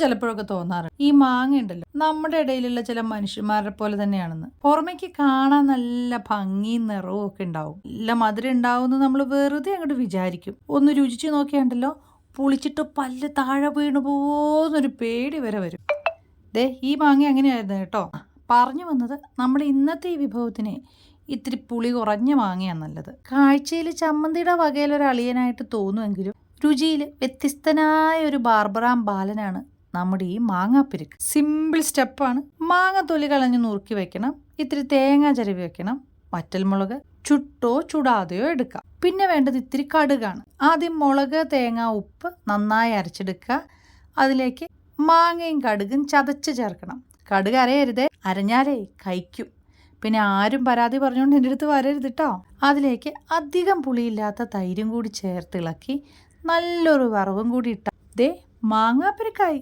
ചിലപ്പോഴൊക്കെ തോന്നാറുണ്ട്. ഈ മാങ്ങ ഉണ്ടല്ലോ നമ്മുടെ ഇടയിലുള്ള ചില മനുഷ്യന്മാരെ പോലെ തന്നെയാണെന്ന്. പുറമേക്ക് കാണാൻ നല്ല ഭംഗിയും നിറവും ഒക്കെ ഉണ്ടാവും. നല്ല മധുരം ഉണ്ടാവും നമ്മൾ വെറുതെ അങ്ങോട്ട് വിചാരിക്കും. ഒന്ന് രുചിച്ച് നോക്കിയാണ്ടല്ലോ പുളിച്ചിട്ട് പല്ല് താഴെ വീണു പോകുന്നൊരു പേടി വരെ വരും. ദേ ഈ മാങ്ങ അങ്ങനെയായിരുന്നു കേട്ടോ? പറഞ്ഞു വന്നത് നമ്മുടെ ഇന്നത്തെ ഈ വിഭവത്തിന് ഇത്തിരി പുളി കുറഞ്ഞ മാങ്ങയാണ് നല്ലത്. കാഴ്ചയിൽ ചമ്മന്തിയുടെ വകയിലൊരു അളിയനായിട്ട് തോന്നുമെങ്കിലും രുചിയിൽ വ്യത്യസ്തനായ ഒരു ബാർബറാം ബാലനാണ് നമ്മുടെ ഈ മാങ്ങാപ്പിരുക്ക്. സിമ്പിൾ സ്റ്റെപ്പാണ് മാങ്ങ തൊലി കളഞ്ഞ് നുറുക്കി വെക്കണം. ഇത്തിരി തേങ്ങ ചരവി വെക്കണം. വറ്റൽമുളക് ചുട്ടോ ചുടാതെയോ എടുക്കാം. പിന്നെ വേണ്ടത് ഇത്തിരി കടുകാണ്. ആദ്യം മുളക് തേങ്ങ ഉപ്പ് നന്നായി അരച്ചെടുക്കുക. അതിലേക്ക് മാങ്ങയും കടുകും ചതച്ച് ചേർക്കണം. കടുക് അരയരുതേ. അരഞ്ഞാലേ കഴിക്കും. പിന്നെ ആരും പരാതി പറഞ്ഞുകൊണ്ട് എന്റെ അടുത്ത് വരരുത് കേട്ടോ അതിലേക്ക് അധികം പുളിയില്ലാത്ത തൈരും കൂടി ചേർത്ത് ഇളക്കി നല്ലൊരു വറവും കൂടി ഇട്ടാൽ ദേ മാങ്ങാപ്പരിക്കായി.